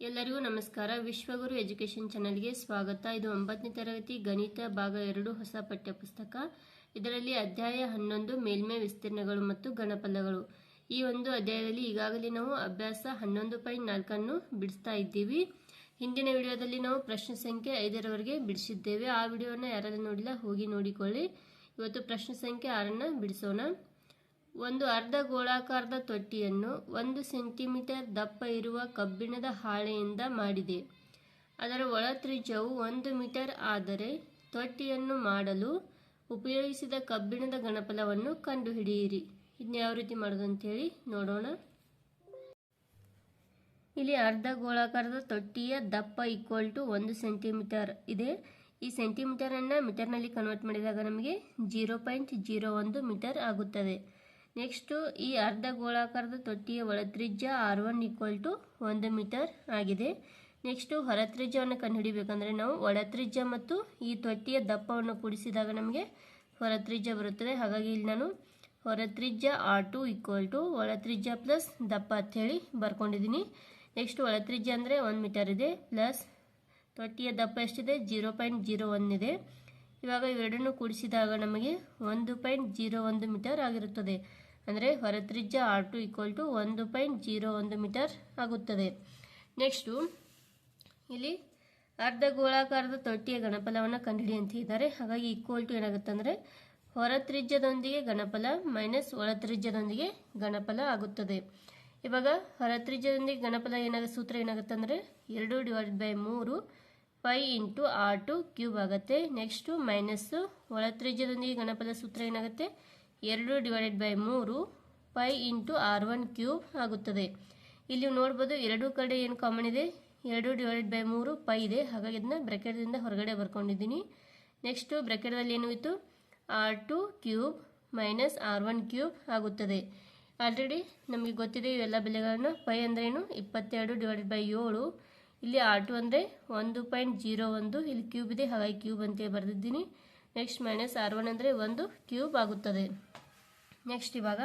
ಎಲ್ಲರಿಗೂ ನಮಸ್ಕಾರ. ವಿಶ್ವಗುರು ಎಜುಕೇಷನ್ ಚಾನಲ್ಗೆ ಸ್ವಾಗತ. ಇದು ಒಂಬತ್ತನೇ ತರಗತಿ ಗಣಿತ ಭಾಗ ಎರಡು ಹೊಸ ಪಠ್ಯಪುಸ್ತಕ. ಇದರಲ್ಲಿ ಅಧ್ಯಾಯ ಹನ್ನೊಂದು, ಮೇಲ್ಮೈ ವಿಸ್ತೀರ್ಣಗಳು ಮತ್ತು ಗಣಪಲಗಳು ಈ ಒಂದು ಅಧ್ಯಾಯದಲ್ಲಿ ಈಗಾಗಲೇ ನಾವು ಅಭ್ಯಾಸ ಹನ್ನೊಂದು ಪಾಯಿಂಟ್ ನಾಲ್ಕನ್ನು ಬಿಡಿಸ್ತಾ ಇದ್ದೀವಿ. ಹಿಂದಿನ ವಿಡಿಯೋದಲ್ಲಿ ನಾವು ಪ್ರಶ್ನೆ ಸಂಖ್ಯೆ ಐದರವರೆಗೆ ಬಿಡಿಸಿದ್ದೇವೆ. ಆ ವಿಡಿಯೋನ ಯಾರಾದರೂ ನೋಡಿಲ್ಲ, ಹೋಗಿ ನೋಡಿಕೊಳ್ಳಿ. ಇವತ್ತು ಪ್ರಶ್ನೆ ಸಂಖ್ಯೆ ಆರನ್ನು ಬಿಡಿಸೋಣ. ಒಂದು ಅರ್ಧ ಗೋಳಾಕಾರದ ತೊಟ್ಟಿಯನ್ನು ಒಂದು ಸೆಂಟಿಮೀಟರ್ ದಪ್ಪ ಇರುವ ಕಬ್ಬಿಣದ ಹಾಳೆಯಿಂದ ಮಾಡಿದೆ. ಅದರ ಒಳ ತ್ರಿಜ್ಯವು ಒಂದು ಮೀಟರ್ ಆದರೆ ತೊಟ್ಟಿಯನ್ನು ಮಾಡಲು ಉಪಯೋಗಿಸಿದ ಕಬ್ಬಿಣದ ಗಣಪಲವನ್ನು ಕಂಡುಹಿಡಿಯಿರಿ. ಇದನ್ನ ಯಾವ ರೀತಿ ಮಾಡೋದು ಅಂತೇಳಿ ನೋಡೋಣ. ಇಲ್ಲಿ ಅರ್ಧ ಗೋಳಾಕಾರದ ತೊಟ್ಟಿಯ ದಪ್ಪ ಈಕ್ವಲ್ ಟು ಒಂದು ಸೆಂಟಿಮೀಟರ್ ಇದೆ. ಈ ಸೆಂಟಿಮೀಟರನ್ನು ಮೀಟರ್ನಲ್ಲಿ ಕನ್ವರ್ಟ್ ಮಾಡಿದಾಗ ನಮಗೆ ಜೀರೋ ಪಾಯಿಂಟ್ ಜೀರೋ ಒಂದು ಮೀಟರ್ ಆಗುತ್ತದೆ. ನೆಕ್ಸ್ಟು ಈ ಅರ್ಧ ಗೋಳಾಕಾರದ ತೊಟ್ಟಿಯ ಒಳತ್ರಿಜ್ಯ ಆರ್ ಒನ್ ಈಕ್ವಲ್ ಟು ಒಂದು ಮೀಟರ್ ಆಗಿದೆ. ನೆಕ್ಸ್ಟು ಹೊರತ್ರಿಜ್ಯವನ್ನು ಕಂಡುಹಿಡಿಬೇಕಂದ್ರೆ ನಾವು ಒಳತ್ರಿಜ್ಯ ಮತ್ತು ಈ ತೊಟ್ಟಿಯ ದಪ್ಪವನ್ನು ಕೂಡಿಸಿದಾಗ ನಮಗೆ ಹೊರತ್ರಿಜ್ಯ ಬರುತ್ತದೆ. ಹಾಗಾಗಿ ಇಲ್ಲಿ ನಾನು ಹೊರತ್ರಿಜ್ಯ ಆರ್ ಟು ಈಕ್ವಲ್ ಟು ಒಳತ್ರಿಜ್ಯ ಪ್ಲಸ್ ದಪ್ಪ ಅಂಥೇಳಿ ಬರ್ಕೊಂಡಿದ್ದೀನಿ. ನೆಕ್ಸ್ಟ್ ಒಳತ್ರಿಜ್ಯ ಅಂದರೆ ಒಂದು ಮೀಟರ್ ಇದೆ ಪ್ಲಸ್ ತೊಟ್ಟಿಯ ದಪ್ಪ ಎಷ್ಟಿದೆ? ಜೀರೋ ಪಾಯಿಂಟ್ ಜೀರೋ ಒನ್ ಇದೆ. ಇವಾಗ ಇವೆರಡನ್ನು ಕೂಡಿಸಿದಾಗ ನಮಗೆ ಒಂದು ಪಾಯಿಂಟ್ ಜೀರೋ ಒಂದು ಮೀಟರ್ ಆಗಿರುತ್ತದೆ. ಅಂದರೆ ಹೊರತ್ರಿಜ್ಯ ಆರ್ ಟು ಈಕ್ವಲ್ ಟು ಒಂದು ಪಾಯಿಂಟ್ ಜೀರೋ ಒಂದು ಮೀಟರ್ ಆಗುತ್ತದೆ. ನೆಕ್ಸ್ಟು ಇಲ್ಲಿ ಅರ್ಧ ಗೋಳಾಕಾರದ ತೊಟ್ಟಿಯ ಗಣಪಲವನ್ನು ಕಂಡುಹಿಡಿ ಅಂತ ಇದ್ದಾರೆ ಹಾಗಾಗಿ ಈಕ್ವಲ್ ಟು ಏನಾಗುತ್ತೆ ಅಂದರೆ ಹೊರ ತ್ರಿಜ್ಯದೊಂದಿಗೆ ಗಣಪಲ ಮೈನಸ್ ಒಳ ತ್ರಿಜ್ಯದೊಂದಿಗೆ ಗಣಪಲ ಆಗುತ್ತದೆ. ಇವಾಗ ಹೊರತ್ರಿಜ್ಯದೊಂದಿಗೆ ಗಣಪಲ ಏನಾಗುತ್ತೆ ಸೂತ್ರ ಏನಾಗುತ್ತೆ ಅಂದರೆ ಎರಡು ಡಿವೈಡ್ ಬೈ ಮೂರು pi into R two cube ಆಗುತ್ತೆ. ನೆಕ್ಸ್ಟು ಮೈನಸ್ಸು ಒಳ ಗಣಪಲ ಸೂತ್ರ ಏನಾಗುತ್ತೆ? ಎರಡು ಡಿವೈಡೆಡ್ ಬೈ ಮೂರು pi into R one cube ಆಗುತ್ತದೆ. ಇಲ್ಲಿ ನೋಡ್ಬೋದು ಎರಡೂ ಕಡೆ ಏನು ಕಾಮನ್ ಇದೆ? ಎರಡು ಡಿವೈಡೆಡ್ ಬೈ ಮೂರು ಪೈ ಇದೆ. ಹಾಗಾಗಿ ಇದನ್ನ ಬ್ರೆಕೆಟ್ದಿಂದ ಹೊರಗಡೆ ಬರ್ಕೊಂಡಿದ್ದೀನಿ. ನೆಕ್ಸ್ಟು ಬ್ರೆಕೆಟ್ದಲ್ಲಿ ಏನು ಇತ್ತು? R two cube minus R one cube ಆಗುತ್ತದೆ. ಆಲ್ರೆಡಿ ನಮಗೆ ಗೊತ್ತಿದೆ ಇವೆಲ್ಲ ಬೆಲೆಗಳನ್ನು. ಪೈ ಅಂದ್ರೇನು ಇಪ್ಪತ್ತೆರಡು ಡಿವೈಡೆಡ್ ಬೈ ಏಳು. ಇಲ್ಲಿ ಆರ್ ಟು ಅಂದರೆ ಒಂದು ಪಾಯಿಂಟ್ ಜೀರೋ ಒಂದು. ಇಲ್ಲಿ ಕ್ಯೂಬ್ ಇದೆ. ಹಾಗಾಗಿ ಕ್ಯೂಬ್ ಅಂತೇಳಿ ಬರೆದಿದ್ದೀನಿ. ನೆಕ್ಸ್ಟ್ ಮೈನಸ್ ಆರ್ ಒನ್ ಅಂದರೆ ಒಂದು ಕ್ಯೂಬ್ ಆಗುತ್ತದೆ. ನೆಕ್ಸ್ಟ್ ಇವಾಗ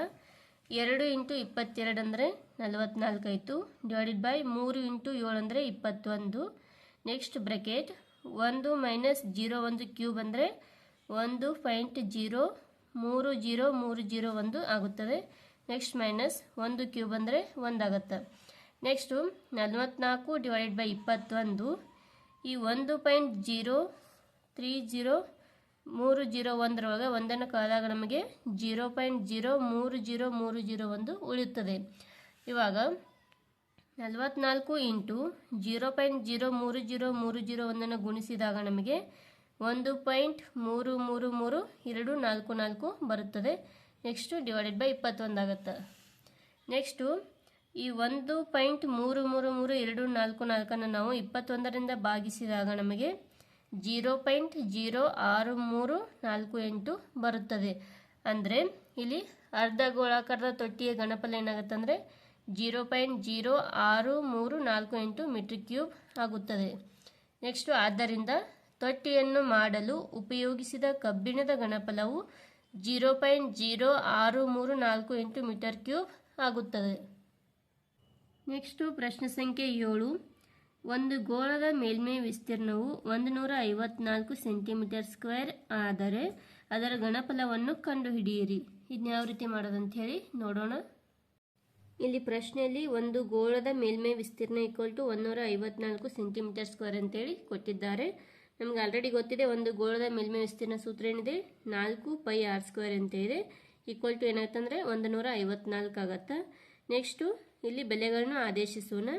ಎರಡು ಇಂಟು ಇಪ್ಪತ್ತೆರಡು ಅಂದರೆ ನಲವತ್ನಾಲ್ಕು ಆಯಿತು. ಡಿವೈಡೆಡ್ ಬೈ ಮೂರು ಇಂಟು ಏಳು ಅಂದರೆ ಇಪ್ಪತ್ತೊಂದು. ನೆಕ್ಸ್ಟ್ ಬ್ರೆಕೆಟ್ ಒಂದು ಮೈನಸ್ ಜೀರೋ ಒಂದು ಕ್ಯೂಬ್ ಅಂದರೆ ಒಂದು ಪಾಯಿಂಟ್ ಜೀರೋ ಮೂರು ಜೀರೋ ಮೂರು ಜೀರೋ ಒಂದು ಆಗುತ್ತದೆ. ನೆಕ್ಸ್ಟ್ ಮೈನಸ್ ಒಂದು ಕ್ಯೂಬ್ ಅಂದರೆ ಒಂದಾಗುತ್ತೆ. ನೆಕ್ಸ್ಟು ನಲವತ್ನಾಲ್ಕು ಡಿವೈಡೆಡ್ ಬೈ ಇಪ್ಪತ್ತೊಂದು. ಈ ಒಂದು ಪಾಯಿಂಟ್ ಜೀರೋ ತ್ರೀ ಜೀರೋ ಮೂರು ಜೀರೋ ಒಂದರೊಳಗೆ ಒಂದನ್ನು ಕಳೆದಾಗ ನಮಗೆ ಜೀರೋ ಪಾಯಿಂಟ್ ಜೀರೋ ಮೂರು ಜೀರೋ ಮೂರು ಜೀರೋ ಒಂದು ಉಳಿಯುತ್ತದೆ. ಇವಾಗ ನಲವತ್ನಾಲ್ಕು ಇಂಟು ಜೀರೋ ಪಾಯಿಂಟ್ ಜೀರೋ ಮೂರು ಜೀರೋ ಮೂರು ಜೀರೋ ಒಂದನ್ನು ಗುಣಿಸಿದಾಗ ನಮಗೆ ಒಂದು ಪಾಯಿಂಟ್ ಮೂರು ಮೂರು ಮೂರು ಎರಡು ನಾಲ್ಕು ನಾಲ್ಕು ಬರುತ್ತದೆ. ನೆಕ್ಸ್ಟು ಡಿವೈಡೆಡ್ ಬೈ ಇಪ್ಪತ್ತೊಂದು ಆಗುತ್ತೆ. ನೆಕ್ಸ್ಟು ಈ ಒಂದು ಪಾಯಿಂಟ್ ಮೂರು ಮೂರು ಮೂರು ಎರಡು ನಾಲ್ಕು ನಾಲ್ಕನ್ನು ನಾವು ಇಪ್ಪತ್ತೊಂದರಿಂದ ಭಾಗಿಸಿದಾಗ ನಮಗೆ ಜೀರೋ ಪಾಯಿಂಟ್ ಜೀರೋ ಆರು ಮೂರು ನಾಲ್ಕು ಎಂಟು ಬರುತ್ತದೆ. ಅಂದರೆ ಇಲ್ಲಿ ಅರ್ಧ ಗೋಳಾಕಾರದ ತೊಟ್ಟಿಯ ಗಣಪಲ ಏನಾಗುತ್ತೆ ಅಂದರೆ ಜೀರೋ ಪಾಯಿಂಟ್ ಜೀರೋ ಆರು ಮೂರು ನಾಲ್ಕು ಎಂಟು ಮೀಟರ್ ಕ್ಯೂಬ್ ಆಗುತ್ತದೆ. ನೆಕ್ಸ್ಟು ಆದ್ದರಿಂದ ತೊಟ್ಟಿಯನ್ನು ಮಾಡಲು ಉಪಯೋಗಿಸಿದ ಕಬ್ಬಿಣದ ಗಣಪಲವು ಜೀರೋ ಪಾಯಿಂಟ್ ಜೀರೋ ಆರು ಮೂರು ನಾಲ್ಕು ಎಂಟು ಮೀಟರ್ ಕ್ಯೂಬ್ ಆಗುತ್ತದೆ. ನೆಕ್ಸ್ಟು ಪ್ರಶ್ನೆ ಸಂಖ್ಯೆ ಏಳು. ಒಂದು ಗೋಳದ ಮೇಲ್ಮೈ ವಿಸ್ತೀರ್ಣವು ಒಂದು ನೂರ ಐವತ್ನಾಲ್ಕು ಸೆಂಟಿಮೀಟರ್ ಸ್ಕ್ವೇರ್ ಆದರೆ ಅದರ ಗಣಫಲವನ್ನು ಕಂಡುಹಿಡಿಯಿರಿ. ಇದನ್ನ ಯಾವ ರೀತಿ ಮಾಡೋದಂತ ಹೇಳಿ ನೋಡೋಣ. ಇಲ್ಲಿ ಪ್ರಶ್ನೆಯಲ್ಲಿ ಒಂದು ಗೋಳದ ಮೇಲ್ಮೈ ವಿಸ್ತೀರ್ಣ ಈಕ್ವಲ್ ಟು ಒಂದೂರ ಐವತ್ನಾಲ್ಕು ಸೆಂಟಿಮೀಟರ್ ಸ್ಕ್ವೇರ್ ಅಂತೇಳಿ ಕೊಟ್ಟಿದ್ದಾರೆ. ನಮ್ಗೆ ಆಲ್ರೆಡಿ ಗೊತ್ತಿದೆ ಒಂದು ಗೋಳದ ಮೇಲ್ಮೈ ವಿಸ್ತೀರ್ಣ ಸೂತ್ರ ಏನಿದೆ? ನಾಲ್ಕು ಪೈ ಆರ್ ಸ್ಕ್ವೇರ್ ಅಂತ ಇದೆ. ಈಕ್ವಲ್ ಟು ಅಂದರೆ ಒಂದು ನೂರ ಐವತ್ನಾಲ್ಕು ಆಗತ್ತೆ? ನೆಕ್ಸ್ಟು ಇಲ್ಲಿ ಬೆಲೆಗಳನ್ನು ಆದೇಶಿಸೋಣ.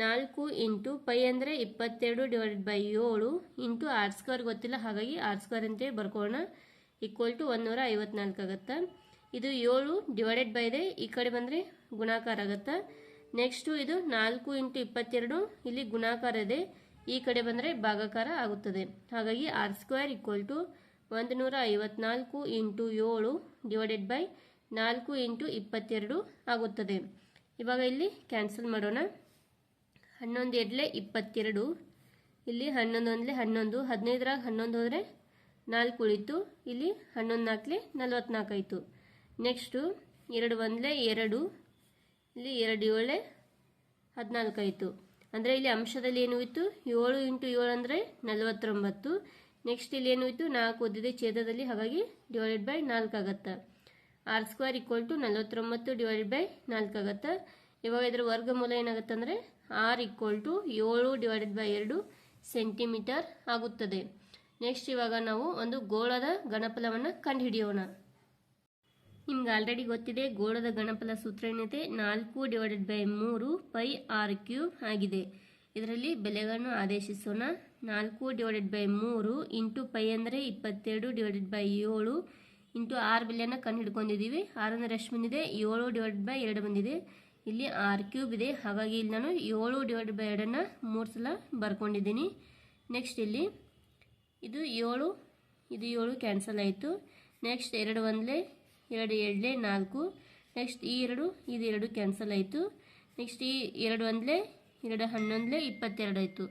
ನಾಲ್ಕು ಇಂಟು ಪೈ ಅಂದರೆ ಇಪ್ಪತ್ತೆರಡು ಡಿವೈಡೆಡ್ ಬೈ ಏಳು ಇಂಟು ಆರ್ ಸ್ಕ್ವೇರ್ ಗೊತ್ತಿಲ್ಲ, ಹಾಗಾಗಿ ಆರ್ ಸ್ಕ್ವೇರ್ ಅಂತೇಳಿ ಬರ್ಕೋಣ ಈಕ್ವಲ್ ಟು ಒಂದೂರ ಐವತ್ನಾಲ್ಕು ಆಗುತ್ತೆ? ಇದು ಏಳು ಡಿವೈಡೆಡ್ ಬೈ ಇದೆ, ಈ ಕಡೆ ಬಂದರೆ ಗುಣಾಕಾರ ಆಗುತ್ತೆ? ನೆಕ್ಸ್ಟು ಇದು ನಾಲ್ಕು ಇಂಟು ಇಪ್ಪತ್ತೆರಡು, ಇಲ್ಲಿ ಗುಣಾಕಾರ ಇದೆ, ಈ ಕಡೆ ಬಂದರೆ ಭಾಗಾಕಾರ ಆಗುತ್ತದೆ. ಹಾಗಾಗಿ ಆರ್ ಸ್ಕ್ವೇರ್ ಈಕ್ವಲ್ ಟು ಒಂದು ನೂರ ಐವತ್ನಾಲ್ಕು ಇಂಟು ಏಳು ಡಿವೈಡೆಡ್ ಬೈ ನಾಲ್ಕು ಇಂಟು ಇಪ್ಪತ್ತೆರಡು ಆಗುತ್ತದೆ. ಇವಾಗ ಇಲ್ಲಿ ಕ್ಯಾನ್ಸಲ್ ಮಾಡೋಣ. ಹನ್ನೊಂದು ಎರಡಲೆ ಇಪ್ಪತ್ತೆರಡು. ಇಲ್ಲಿ ಹನ್ನೊಂದು ಒಂದಲೆ ಹನ್ನೊಂದು, ಹದಿನೈದರಾಗ ಹನ್ನೊಂದು ಹೋದರೆ ನಾಲ್ಕು ಉಳಿತು. ಇಲ್ಲಿ ಹನ್ನೊಂದು ನಾಲ್ಕಲೆ ನಲ್ವತ್ನಾಲ್ಕು ಆಯಿತು. ನೆಕ್ಸ್ಟು ಎರಡು ಒಂದಲೆ ಎರಡು. ಇಲ್ಲಿ ಎರಡು ಏಳೆ ಹದಿನಾಲ್ಕಾಯಿತು ಅಂದರೆ ಇಲ್ಲಿ ಅಂಶದಲ್ಲಿ ಏನು ಇತ್ತು ಏಳು ಇಂಟು ಏಳು ಅಂದರೆ ನಲವತ್ತೊಂಬತ್ತು. ನೆಕ್ಸ್ಟ್ ಇಲ್ಲಿ ಏನು ಇತ್ತು ನಾಲ್ಕು ಓದಿದೆ ಛೇದದಲ್ಲಿ, ಹಾಗಾಗಿ ಡಿವೈಡೆಡ್ ಬೈ ನಾಲ್ಕು ಆಗತ್ತೆ. ಆರ್ ಸ್ಕ್ವೇರ್ ಈಕ್ವಲ್ ಟು ನಲವತ್ತೊಂಬತ್ತು ಡಿವೈಡೆಡ್ ಬೈ ನಾಲ್ಕು ಆಗತ್ತೆ. ಇವಾಗ ಇದರ ವರ್ಗಮೂಲ ಏನಾಗುತ್ತೆ ಅಂದರೆ ಆರ್ ಈಕ್ವಲ್ ಟು ಏಳು ಡಿವೈಡೆಡ್ ಬೈ ಎರಡು ಸೆಂಟಿಮೀಟರ್ ಆಗುತ್ತದೆ. ನೆಕ್ಸ್ಟ್ ಇವಾಗ ನಾವು ಒಂದು ಗೋಳದ ಗಣಫಲವನ್ನು ಕಂಡುಹಿಡಿಯೋಣ. ನಿಮ್ಗೆ ಆಲ್ರೆಡಿ ಗೊತ್ತಿದೆ, ಗೋಳದ ಗಣಫಲ ಸೂತ್ರ ಏನಿದೆ? ನಾಲ್ಕು ಡಿವೈಡೆಡ್ ಬೈ ಮೂರು ಪೈ ಆರ್ ಕ್ಯೂ ಆಗಿದೆ. ಇದರಲ್ಲಿ ಬೆಲೆಗಳನ್ನು ಆದೇಶಿಸೋಣ. ನಾಲ್ಕು ಡಿವೈಡೆಡ್ ಬೈ ಮೂರು ಇಂಟು ಪೈ ಅಂದರೆ ಇಪ್ಪತ್ತೆರಡು ಡಿವೈಡೆಡ್ ಬೈ ಏಳು ಇಂಟು ಆರು ಬೆಲೆಯನ್ನು ಕಂಡು ಹಿಡ್ಕೊಂಡಿದ್ದೀವಿ ಆರು ಅಂದರೆ ಎಷ್ಟು ಬಂದಿದೆ, ಏಳು ಡಿವೈಡೆಡ್ ಬೈ ಎರಡು ಬಂದಿದೆ. ಇಲ್ಲಿ ಆರ್ ಕ್ಯೂಬ್ ಇದೆ. ಹಾಗಾಗಿ ಇಲ್ಲಿ ನಾನು ಏಳು ಡಿವೈಡ್ ಬೈ ಎರಡನ್ನು ಮೂರು ಸಲ ಬರ್ಕೊಂಡಿದ್ದೀನಿ. ನೆಕ್ಸ್ಟ್ ಇಲ್ಲಿ ಇದು ಏಳು ಇದು ಏಳು ಕ್ಯಾನ್ಸಲ್ ಆಯಿತು. ನೆಕ್ಸ್ಟ್ ಎರಡು ಒಂದಲೇ, ಎರಡು ಎರಡಲೇ ನಾಲ್ಕು. ನೆಕ್ಸ್ಟ್ ಈ ಎರಡು, ಇದು ಎರಡು ಕ್ಯಾನ್ಸಲ್ ಆಯಿತು. ನೆಕ್ಸ್ಟ್ ಈ ಎರಡು ಒಂದಲೇ, ಎರಡು ಹನ್ನೊಂದಲೇ ಇಪ್ಪತ್ತೆರಡು ಆಯಿತು.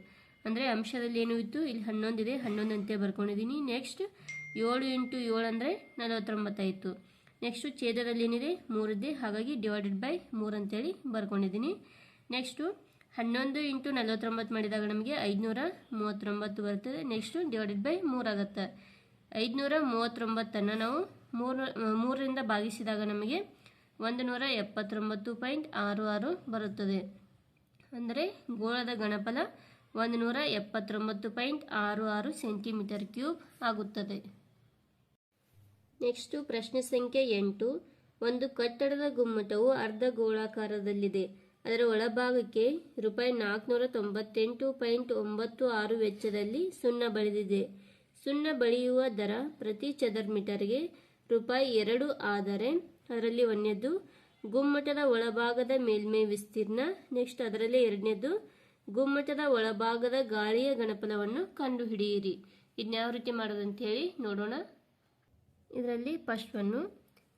ಅಂದರೆ ಅಂಶದಲ್ಲಿ ಏನು ಇತ್ತು? ಇಲ್ಲಿ ಹನ್ನೊಂದಿದೆ ಹನ್ನೊಂದು ಅಂತೆ ಬರ್ಕೊಂಡಿದ್ದೀನಿ. ನೆಕ್ಸ್ಟ್ ಏಳು ಇಂಟು ಏಳು ಅಂದರೆ ನಲವತ್ತೊಂಬತ್ತಾಯಿತು ನೆಕ್ಸ್ಟು ಛೇದದಲ್ಲಿ ಏನಿದೆ ಮೂರಿದೆ ಹಾಗಾಗಿ ಡಿವೈಡೆಡ್ ಬೈ ಮೂರು ಅಂತೇಳಿ ಬರ್ಕೊಂಡಿದ್ದೀನಿ. ನೆಕ್ಸ್ಟು ಹನ್ನೊಂದು ಇಂಟು ನಲವತ್ತೊಂಬತ್ತು ಮಾಡಿದಾಗ ನಮಗೆ ಐದುನೂರ ಮೂವತ್ತೊಂಬತ್ತು ಬರ್ತದೆ. ನೆಕ್ಸ್ಟು ಡಿವೈಡೆಡ್ ಬೈ ಮೂರಾಗತ್ತೆ ಐದುನೂರ ಮೂವತ್ತೊಂಬತ್ತನ್ನು ನಾವು ಮೂರು, ಮೂರರಿಂದ ಭಾಗಿಸಿದಾಗ ನಮಗೆ ಒಂದು ನೂರ ಎಪ್ಪತ್ತೊಂಬತ್ತು ಪಾಯಿಂಟ್ ಆರು ಆರು ಬರುತ್ತದೆ. ಅಂದರೆ ಗೋಳದ ಗಣಫಲ ಒಂದು ನೂರ ಎಪ್ಪತ್ತೊಂಬತ್ತು ಪಾಯಿಂಟ್ ಆರು ಆರು ಸೆಂಟಿಮೀಟರ್ ಕ್ಯೂಬ್ ಆಗುತ್ತದೆ. ನೆಕ್ಸ್ಟು ಪ್ರಶ್ನೆ ಸಂಖ್ಯೆ ಎಂಟು. ಒಂದು ಕಟ್ಟಡದ ಗುಮ್ಮಟವು ಅರ್ಧ ಗೋಳಾಕಾರದಲ್ಲಿದೆ. ಅದರ ಒಳಭಾಗಕ್ಕೆ ರೂಪಾಯಿ ನಾಲ್ಕುನೂರ ತೊಂಬತ್ತೆಂಟು ಪಾಯಿಂಟ್ ಒಂಬತ್ತು ಆರು ವೆಚ್ಚದಲ್ಲಿ ಸುಣ್ಣ ಬಳಿದಿದೆ. ಸುಣ್ಣ ಬಳಿಯುವ ದರ ಪ್ರತಿ ಚದರ್ ಮೀಟರ್ಗೆ ರೂಪಾಯಿ ಎರಡು ಆದರೆ ಅದರಲ್ಲಿ ಒಂದನೇದು ಗುಮ್ಮಟದ ಒಳಭಾಗದ ಮೇಲ್ಮೈ ವಿಸ್ತೀರ್ಣ, ನೆಕ್ಸ್ಟ್ ಅದರಲ್ಲಿ ಎರಡನೇದು ಗುಮ್ಮಟದ ಒಳಭಾಗದ ಗಾಳಿಯ ಗಣಪಲವನ್ನು ಕಂಡುಹಿಡಿಯಿರಿ. ಇದನ್ನ ಯಾವ ರೀತಿ ಮಾಡೋದಂತ ಹೇಳಿ ನೋಡೋಣ. ಇದರಲ್ಲಿ ಫಸ್ಟ್ ಒನ್ನು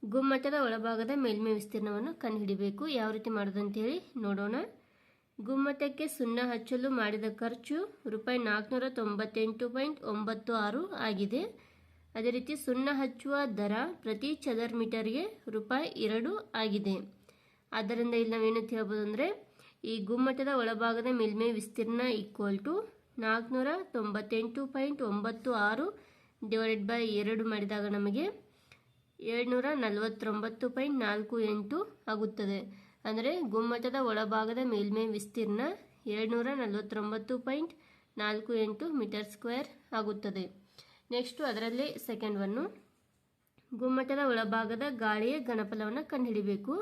ಗುಮ್ಮಟದ ಒಳಭಾಗದ ಮೇಲ್ಮೈ ವಿಸ್ತೀರ್ಣವನ್ನು ಕಂಡುಹಿಡಿಬೇಕು. ಯಾವ ರೀತಿ ಮಾಡೋದಂತೇಳಿ ನೋಡೋಣ. ಗುಮ್ಮಟಕ್ಕೆ ಸುಣ್ಣ ಹಚ್ಚಲು ಮಾಡಿದ ಖರ್ಚು ರೂಪಾಯಿ ನಾಲ್ಕುನೂರ ತೊಂಬತ್ತೆಂಟು ಪಾಯಿಂಟ್ ಒಂಬತ್ತು ಆರು ಆಗಿದೆ. ಅದೇ ರೀತಿ ಸುಣ್ಣ ಹಚ್ಚುವ ದರ ಪ್ರತಿ ಚದರ್ ಮೀಟರ್ಗೆ ರೂಪಾಯಿ ಎರಡು ಆಗಿದೆ. ಆದ್ದರಿಂದ ಇಲ್ಲಿ ನಾವೇನಂತ ಹೇಳ್ಬೋದು ಅಂದರೆ ಈ ಗುಮ್ಮಟದ ಒಳಭಾಗದ ಮೇಲ್ಮೈ ವಿಸ್ತೀರ್ಣ ಈಕ್ವಲ್ ಟು ನಾಲ್ಕುನೂರ ತೊಂಬತ್ತೆಂಟು ಪಾಯಿಂಟ್ ಒಂಬತ್ತು ಆರು ಡಿವೈಡೆಡ್ ಬೈ ಎರಡು ಮಾಡಿದಾಗ ನಮಗೆ ಏಳ್ನೂರ ನಲವತ್ತೊಂಬತ್ತು ಪಾಯಿಂಟ್ ನಾಲ್ಕು ಎಂಟು ಆಗುತ್ತದೆ. ಅಂದರೆ ಗುಮ್ಮಟದ ಒಳಭಾಗದ ಮೇಲ್ಮೈ ವಿಸ್ತೀರ್ಣ ಏಳ್ನೂರ ನಲವತ್ತೊಂಬತ್ತು ಪಾಯಿಂಟ್ ನಾಲ್ಕು ಎಂಟು ಮೀಟರ್ ಸ್ಕ್ವೇರ್ ಆಗುತ್ತದೆ. ನೆಕ್ಸ್ಟು ಅದರಲ್ಲಿ ಸೆಕೆಂಡ್ ಒನ್ನು ಗುಮ್ಮಟದ ಒಳಭಾಗದ ಗಾಳಿಯ ಗಣಫಲವನ್ನು ಕಂಡುಹಿಡಿಬೇಕು.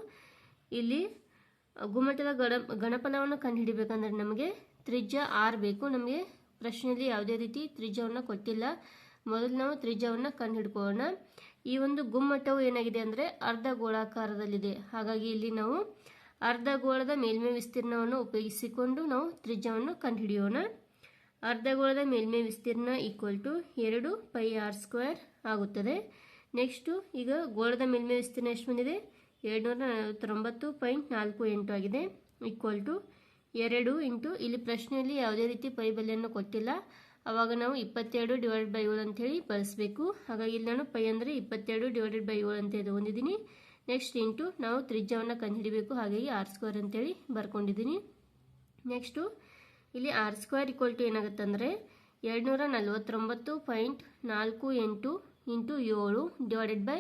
ಇಲ್ಲಿ ಗುಮ್ಮಟದ ಗಣ ಗಣಫಲವನ್ನು ಕಂಡುಹಿಡಿಬೇಕಂದ್ರೆ ನಮಗೆ ತ್ರಿಜ್ಯ ಆರ್ ಬೇಕು. ನಮಗೆ ಪ್ರಶ್ನೆಯಲ್ಲಿ ಯಾವುದೇ ರೀತಿ ತ್ರಿಜ್ಯವನ್ನು ಕೊಟ್ಟಿಲ್ಲ. ಮೊದಲು ನಾವು ತ್ರಿಜ್ಯವನ್ನು ಕಂಡುಹಿಡ್ಕೊಳ್ಳೋಣ. ಈ ಒಂದು ಗುಮ್ಮಟವು ಏನಾಗಿದೆ ಅಂದರೆ ಅರ್ಧ ಗೋಳಾಕಾರದಲ್ಲಿದೆ. ಹಾಗಾಗಿ ಇಲ್ಲಿ ನಾವು ಅರ್ಧ ಗೋಳದ ಮೇಲ್ಮೈ ವಿಸ್ತೀರ್ಣವನ್ನು ಉಪಯೋಗಿಸಿಕೊಂಡು ನಾವು ತ್ರಿಜ್ಯವನ್ನು ಕಂಡುಹಿಡಿಯೋಣ. ಅರ್ಧ ಗೋಳದ ಮೇಲ್ಮೈ ವಿಸ್ತೀರ್ಣ ಈಕ್ವಲ್ ಟು ಎರಡು ಪೈ ಆರ್ ಸ್ಕ್ವೇರ್ ಆಗುತ್ತದೆ. ನೆಕ್ಸ್ಟು ಈಗ ಗೋಳದ ಮೇಲ್ಮೈ ವಿಸ್ತೀರ್ಣ ಎಷ್ಟು ಬಂದಿದೆ? ಏಳ್ನೂರ ನಲವತ್ತೊಂಬತ್ತು ಪಾಯಿಂಟ್ ನಾಲ್ಕು ಎಂಟು ಆಗಿದೆ. ಈಕ್ವಲ್ ಟು ಎರಡು ಇಂಟು ಇಲ್ಲಿ ಪ್ರಶ್ನೆಯಲ್ಲಿ ಯಾವುದೇ ರೀತಿ ಪೈಬಲ್ಯನ್ನು ಕೊಟ್ಟಿಲ್ಲ. ಆವಾಗ ನಾವು ಇಪ್ಪತ್ತೆರಡು ಡಿವೈಡೆಡ್ ಬೈ ಏಳು ಅಂತೇಳಿ ಬಳಸಬೇಕು. ಹಾಗಾಗಿ ಇಲ್ಲಿ ನಾನು ಪೈ ಅಂದರೆ ಇಪ್ಪತ್ತೆರಡು ಡಿವೈಡೆಡ್ ಬೈ ಏಳು ಅಂತ ತಗೊಂಡಿದ್ದೀನಿ ನೆಕ್ಸ್ಟ್ ಇಂಟು ನಾವು ತ್ರಿಜ್ಯವನ್ನು ಕಂಡುಹಿಡಬೇಕು. ಹಾಗಾಗಿ ಆರ್ ಸ್ಕ್ವೇರ್ ಅಂತೇಳಿ ಬರ್ಕೊಂಡಿದ್ದೀನಿ. ನೆಕ್ಸ್ಟು ಇಲ್ಲಿ ಆರ್ ಸ್ಕ್ವೇರ್ ಈಕ್ವಲ್ ಟು ಏನಾಗುತ್ತೆ ಅಂದರೆ ಎರಡುನೂರ ನಲ್ವತ್ತೊಂಬತ್ತು ಪಾಯಿಂಟ್ ನಾಲ್ಕು ಎಂಟು ಇಂಟು ಏಳು ಡಿವೈಡೆಡ್ ಬೈ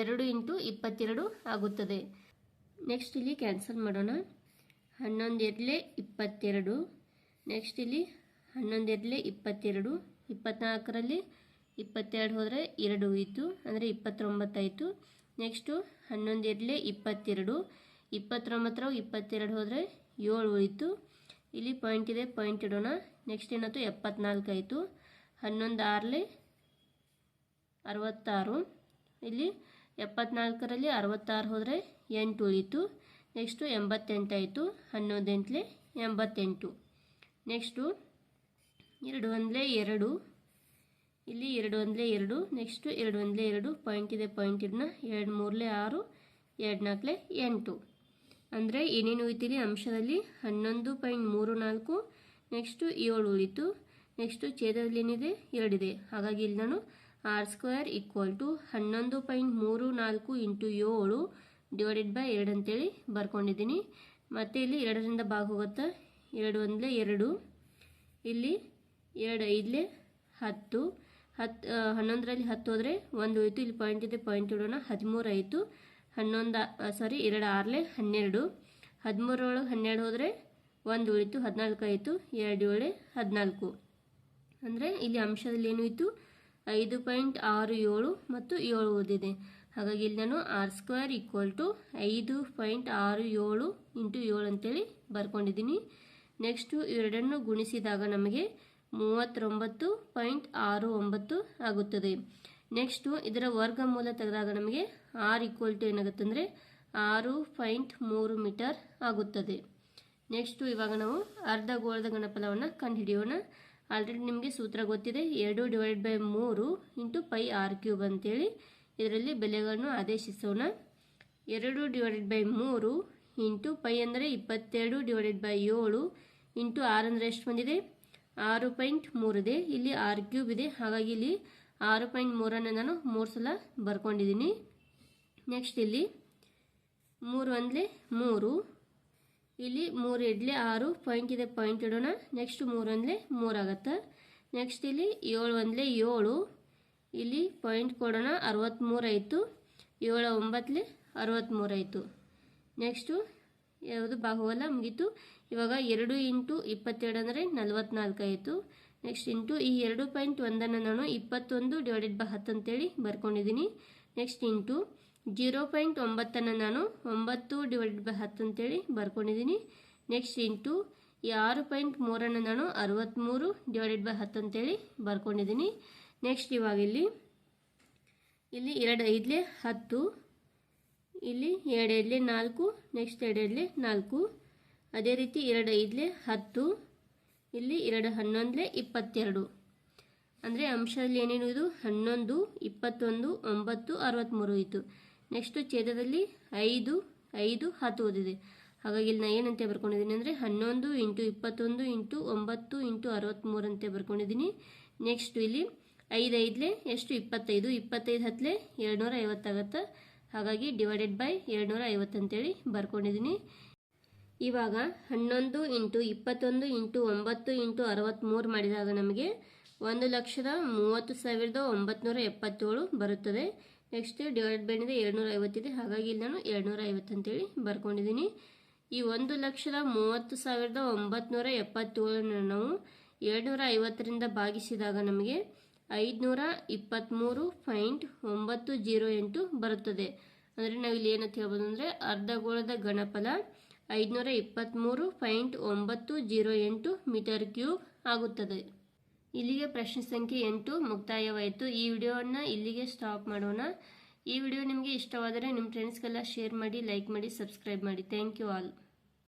ಎರಡು ಇಂಟು ಇಪ್ಪತ್ತೆರಡು ಆಗುತ್ತದೆ. ನೆಕ್ಸ್ಟ್ ಇಲ್ಲಿ ಕ್ಯಾನ್ಸಲ್ ಮಾಡೋಣ. ಹನ್ನೊಂದು ಎರಡಲೇ ಇಪ್ಪತ್ತೆರಡು. ನೆಕ್ಸ್ಟ್ ಇಲ್ಲಿ ಹನ್ನೊಂದು ಎರಡಲೇ ಇಪ್ಪತ್ತೆರಡು ಇಪ್ಪತ್ತ್ನಾಲ್ಕರಲ್ಲಿ ಇಪ್ಪತ್ತೆರಡು ಹೋದರೆ ಎರಡು ಉಳಿತು ಅಂದರೆ ಇಪ್ಪತ್ತೊಂಬತ್ತಾಯಿತು. ನೆಕ್ಸ್ಟು ಹನ್ನೊಂದು ಇರಲಿ ಇಪ್ಪತ್ತೆರಡು ಇಪ್ಪತ್ತೊಂಬತ್ತರ ಇಪ್ಪತ್ತೆರಡು ಹೋದರೆ ಏಳು ಉಳಿತು ಇಲ್ಲಿ ಪಾಯಿಂಟ್ ಇದೆ ಪಾಯಿಂಟ್ ಇಡೋಣ. ನೆಕ್ಸ್ಟ್ ಏನಾಯ್ತು ಎಪ್ಪತ್ನಾಲ್ಕು ಆಯಿತು ಹನ್ನೊಂದು ಆರಲಿ ಅರವತ್ತಾರು. ಇಲ್ಲಿ ಎಪ್ಪತ್ನಾಲ್ಕರಲ್ಲಿ ಅರವತ್ತಾರು ಹೋದರೆ ಎಂಟು ಉಳಿತು ನೆಕ್ಸ್ಟು ಎಂಬತ್ತೆಂಟಾಯಿತು. ಹನ್ನೊಂದು ಎಂಟ್ಲೆ ಎಂಬತ್ತೆಂಟು. ನೆಕ್ಸ್ಟು ಎರಡು ಒಂದಲೇ ಎರಡು. ಇಲ್ಲಿ ಎರಡು ಒಂದಲೇ ಎರಡು ನೆಕ್ಸ್ಟು ಎರಡು ಒಂದಲೇ ಎರಡು ಪಾಯಿಂಟ್ ಇದೆ ಪಾಯಿಂಟ್ ಇದನ್ನ ಎರಡು ಮೂರಲೆ ಆರು, ಎರಡು ನಾಲ್ಕಲೆ ಎಂಟು. ಅಂದರೆ ಏನೇನು ಉಳಿತೀರಿ? ಅಂಶದಲ್ಲಿ ಹನ್ನೊಂದು ಪಾಯಿಂಟ್ ಮೂರು ನಾಲ್ಕು ನೆಕ್ಸ್ಟು ಏಳು ಉಳಿತು ನೆಕ್ಸ್ಟು ಛೇದದಲ್ಲಿ ಏನಿದೆ? ಎರಡಿದೆ. ಹಾಗಾಗಿ ಇಲ್ಲಿ ನಾನು ಆರ್ ಸ್ಕ್ವೇರ್ ಈಕ್ವಲ್ ಟು ಹನ್ನೊಂದು ಪಾಯಿಂಟ್ ಮೂರು ನಾಲ್ಕು ಇಂಟು ಏಳು ಡಿವೈಡೆಡ್ ಬೈ ಎರಡು ಅಂತೇಳಿ ಬರ್ಕೊಂಡಿದ್ದೀನಿ. ಮತ್ತು ಇಲ್ಲಿ ಎರಡರಿಂದ ಭಾಗ ಹೋಗುತ್ತೆ ಎರಡು ಒಂದಲೇ ಎರಡು. ಇಲ್ಲಿ ಎರಡು ಐದಲೇ ಹತ್ತು ಹತ್ತು ಹನ್ನೊಂದರಲ್ಲಿ ಹತ್ತು ಹೋದರೆ ಒಂದು ಹೋಯಿತು, ಇಲ್ಲಿ ಪಾಯಿಂಟ್ ಇದೆ ಪಾಯಿಂಟ್ ಇಡೋಣ, ಹದಿಮೂರು ಆಯಿತು. ಹನ್ನೊಂದು ಸಾರಿ ಎರಡು ಆರಲೆ ಹನ್ನೆರಡು. ಹದಿಮೂರೊಳಗೆ ಹನ್ನೆರಡು ಹೋದರೆ ಒಂದು ಉಳಿತು ಹದಿನಾಲ್ಕು ಆಯಿತು, ಎರಡು ಏಳೆ, ಹದಿನಾಲ್ಕು. ಅಂದರೆ ಇಲ್ಲಿ ಅಂಶದಲ್ಲಿ ಏನು ಇತ್ತು ಐದು ಪಾಯಿಂಟ್ ಆರು ಏಳು ಮತ್ತು ಏಳು ಓದಿದೆ. ಹಾಗಾಗಿ ಇಲ್ಲಿ ನಾನು ಆರ್ ಸ್ಕ್ವೇರ್ ಈಕ್ವಲ್ ಟು ಐದು ಪಾಯಿಂಟ್ ಆರು ಏಳು ಇಂಟು ಏಳು ಅಂತೇಳಿ ಬರ್ಕೊಂಡಿದ್ದೀನಿ. ನೆಕ್ಸ್ಟು ಇವೆರಡನ್ನು ಗುಣಿಸಿದಾಗ ನಮಗೆ ಮೂವತ್ತೊಂಬತ್ತು ಪಾಯಿಂಟ್ ಆರು ಒಂಬತ್ತು ಆಗುತ್ತದೆ. ನೆಕ್ಸ್ಟು ಇದರ ವರ್ಗಮೂಲ ತೆಗೆದಾಗ ನಮಗೆ ಆರ್ ಈಕ್ವಲ್ ಟು ಏನಾಗುತ್ತೆ ಅಂದರೆ ಆರು ಪಾಯಿಂಟ್ ಮೂರು ಮೀಟರ್ ಆಗುತ್ತದೆ. ನೆಕ್ಸ್ಟು ಇವಾಗ ನಾವು ಅರ್ಧ ಗೋಳದ ಗಣಫಲವನ್ನು ಕಂಡುಹಿಡಿಯೋಣ. ಆಲ್ರೆಡಿ ನಿಮಗೆ ಸೂತ್ರ ಗೊತ್ತಿದೆ. ಎರಡು ಡಿವೈಡ್ ಬೈ ಮೂರು ಇಂಟು ಪೈ ಆರ್ ಕ್ಯೂಬ್ ಅಂತೇಳಿ. ಇದರಲ್ಲಿ ಬೆಲೆಗಳನ್ನು ಆದೇಶಿಸೋಣ. ಎರಡು ಡಿವೈಡೆಡ್ ಬೈ ಮೂರು ಇಂಟು ಪೈ ಅಂದರೆ ಇಪ್ಪತ್ತೆರಡು ಡಿವೈಡೆಡ್ ಬೈ ಏಳು ಇಂಟು ಆರು ಅಂದರೆ ಎಷ್ಟು ಬಂದಿದೆ? ಆರು ಪಾಯಿಂಟ್ ಮೂರಿದೆ ಇಲ್ಲಿ ಆರ್ ಕ್ಯೂಬ್ ಇದೆ. ಹಾಗಾಗಿ ಇಲ್ಲಿ ಆರು ಪಾಯಿಂಟ್ ಮೂರನ್ನು ನಾನು ಮೂರು ಸಲ ಬರ್ಕೊಂಡಿದ್ದೀನಿ. ನೆಕ್ಸ್ಟ್ ಇಲ್ಲಿ ಮೂರು ಒಂದಲೇ ಮೂರು. ಇಲ್ಲಿ ಮೂರು ಇಡ್ಲಿ ಆರು ಪಾಯಿಂಟ್ ಇದೆ ಪಾಯಿಂಟ್ ಇಡೋಣ. ನೆಕ್ಸ್ಟ್ ಮೂರು ಒಂದಲೇ ಮೂರು ಆಗುತ್ತೆ ನೆಕ್ಸ್ಟ್ ಇಲ್ಲಿ ಏಳು ಒಂದಲೇ ಏಳು. ಇಲ್ಲಿ ಪಾಯಿಂಟ್ ಕೊಡೋಣ ಅರವತ್ತ್ಮೂರು ಆಯಿತು ಏಳು ಒಂಬತ್ತಲೇ ಅರವತ್ತ್ಮೂರು ಆಯಿತು ನೆಕ್ಸ್ಟು ಯಾವುದು ಬಾಹುಬಲ ಮುಗೀತು. ಇವಾಗ ಎರಡು ಇಂಟು ಇಪ್ಪತ್ತೆರಡು ಅಂದರೆ ನಲ್ವತ್ನಾಲ್ಕು ಆಯಿತು. ನೆಕ್ಸ್ಟ್ ಇಂಟು ಈ ಎರಡು ಪಾಯಿಂಟ್ ಒಂದನ್ನು ನಾನು ಇಪ್ಪತ್ತೊಂದು ಡಿವೈಡೆಡ್ ಬೈ ಹತ್ತು ಅಂತೇಳಿ ಬರ್ಕೊಂಡಿದ್ದೀನಿ. ನೆಕ್ಸ್ಟ್ ಇಂಟು ಜೀರೋ ಪಾಯಿಂಟ್ ಒಂಬತ್ತನ್ನು ನಾನು ಒಂಬತ್ತು ಡಿವೈಡೆಡ್ ಬೈ ಹತ್ತು ಅಂತೇಳಿ ಬರ್ಕೊಂಡಿದ್ದೀನಿ. ನೆಕ್ಸ್ಟ್ ಇಂಟು ಈ ಆರು ಪಾಯಿಂಟ್ ಮೂರನ್ನು ನಾನು ಅರವತ್ತ್ಮೂರು ಡಿವೈಡೆಡ್ ಬೈ ಹತ್ತು ಅಂತೇಳಿ ಬರ್ಕೊಂಡಿದ್ದೀನಿ. ನೆಕ್ಸ್ಟ್ ಇವಾಗ ಇಲ್ಲಿ ಇಲ್ಲಿ ಎರಡು ಐದಲೇ ಹತ್ತು. ಇಲ್ಲಿ ಎರಡು ಐದಲೇ ನಾಲ್ಕು ನೆಕ್ಸ್ಟ್ ಎರಡು ಐದಲೇ ನಾಲ್ಕು. ಅದೇ ರೀತಿ ಎರಡು ಐದಲೆ ಹತ್ತು, ಇಲ್ಲಿ ಎರಡು ಹನ್ನೊಂದಲೆ ಇಪ್ಪತ್ತೆರಡು. ಅಂದರೆ ಅಂಶದಲ್ಲಿ ಏನೇನು ಇದು? ಹನ್ನೊಂದು, ಇಪ್ಪತ್ತೊಂದು, ಒಂಬತ್ತು ಅರವತ್ತ್ಮೂರು ಇತ್ತು ನೆಕ್ಸ್ಟು ಛೇದದಲ್ಲಿ ಐದು ಐದು, ಹತ್ತು ಓದಿದೆ. ಹಾಗಾಗಿ ಇಲ್ಲಿ ನಾನು ಏನಂತೆ ಬರ್ಕೊಂಡಿದ್ದೀನಿ ಅಂದರೆ ಹನ್ನೊಂದು ಇಂಟು ಇಪ್ಪತ್ತೊಂದು ಇಂಟು ಒಂಬತ್ತು ಇಂಟು ಅರವತ್ತ್ಮೂರು ಅಂತ ಬರ್ಕೊಂಡಿದ್ದೀನಿ. ನೆಕ್ಸ್ಟು ಇಲ್ಲಿ ಐದು ಐದಲೇ ಎಷ್ಟು? ಇಪ್ಪತ್ತೈದು ಇಪ್ಪತ್ತೈದು ಹತ್ತಲೆ ಎರಡು ನೂರ ಐವತ್ತಾಗತ್ತೆ. ಹಾಗಾಗಿ ಡಿವೈಡೆಡ್ ಬೈ ಎರಡುನೂರ ಐವತ್ತು ಅಂತೇಳಿ ಬರ್ಕೊಂಡಿದ್ದೀನಿ. ಇವಾಗ ಹನ್ನೊಂದು ಇಂಟು ಇಪ್ಪತ್ತೊಂದು ಇಂಟು ಒಂಬತ್ತು ಇಂಟು ಅರವತ್ತ್ಮೂರು ಮಾಡಿದಾಗ ನಮಗೆ ಒಂದು ಲಕ್ಷದ ಮೂವತ್ತು ಸಾವಿರದ ಒಂಬತ್ನೂರ ಎಪ್ಪತ್ತೇಳು ಬರುತ್ತದೆ. ನೆಕ್ಸ್ಟ್ ಡಿವೈಡ್ ಅಂದರೆ ಎರಡುನೂರ ಐವತ್ತಿದೆ ಹಾಗಾಗಿ ಇಲ್ಲಿ ನಾನು ಎರಡುನೂರ ಐವತ್ತು ಅಂತೇಳಿ ಬರ್ಕೊಂಡಿದ್ದೀನಿ. ಈ ಒಂದು ಲಕ್ಷದ ಮೂವತ್ತು ಸಾವಿರದ ಒಂಬತ್ನೂರ ಎಪ್ಪತ್ತೇಳನ್ನು ನಾವು ಎರಡುನೂರ ಐವತ್ತರಿಂದ ಭಾಗಿಸಿದಾಗ ನಮಗೆ ಐದುನೂರ ಇಪ್ಪತ್ತ್ಮೂರು ಪಾಯಿಂಟ್ ಒಂಬತ್ತು ಜೀರೋ ಎಂಟು ಬರುತ್ತದೆ. ಅಂದರೆ ನಾವು ಇಲ್ಲಿ ಏನಂತ ಹೇಳ್ಬೋದು ಅಂದರೆ ಅರ್ಧಗೋಳದ ಗಣಫಲ ಐದುನೂರ ಇಪ್ಪತ್ತ್ಮೂರು ಪಾಯಿಂಟ್ ಒಂಬತ್ತು ಜೀರೋ ಎಂಟು ಮೀಟರ್ ಕ್ಯೂಬ್ ಆಗುತ್ತದೆ. ಇಲ್ಲಿಗೆ ಪ್ರಶ್ನೆ ಸಂಖ್ಯೆ ಎಂಟು ಮುಕ್ತಾಯವಾಯಿತು. ಈ ವಿಡಿಯೋವನ್ನು ಇಲ್ಲಿಗೆ ಸ್ಟಾಪ್ ಮಾಡೋಣ. ಈ ವಿಡಿಯೋ ನಿಮಗೆ ಇಷ್ಟವಾದರೆ ನಿಮ್ಮ ಫ್ರೆಂಡ್ಸ್ಗೆಲ್ಲ ಶೇರ್ ಮಾಡಿ ಲೈಕ್ ಮಾಡಿ ಸಬ್ಸ್ಕ್ರೈಬ್ ಮಾಡಿ. Thank you all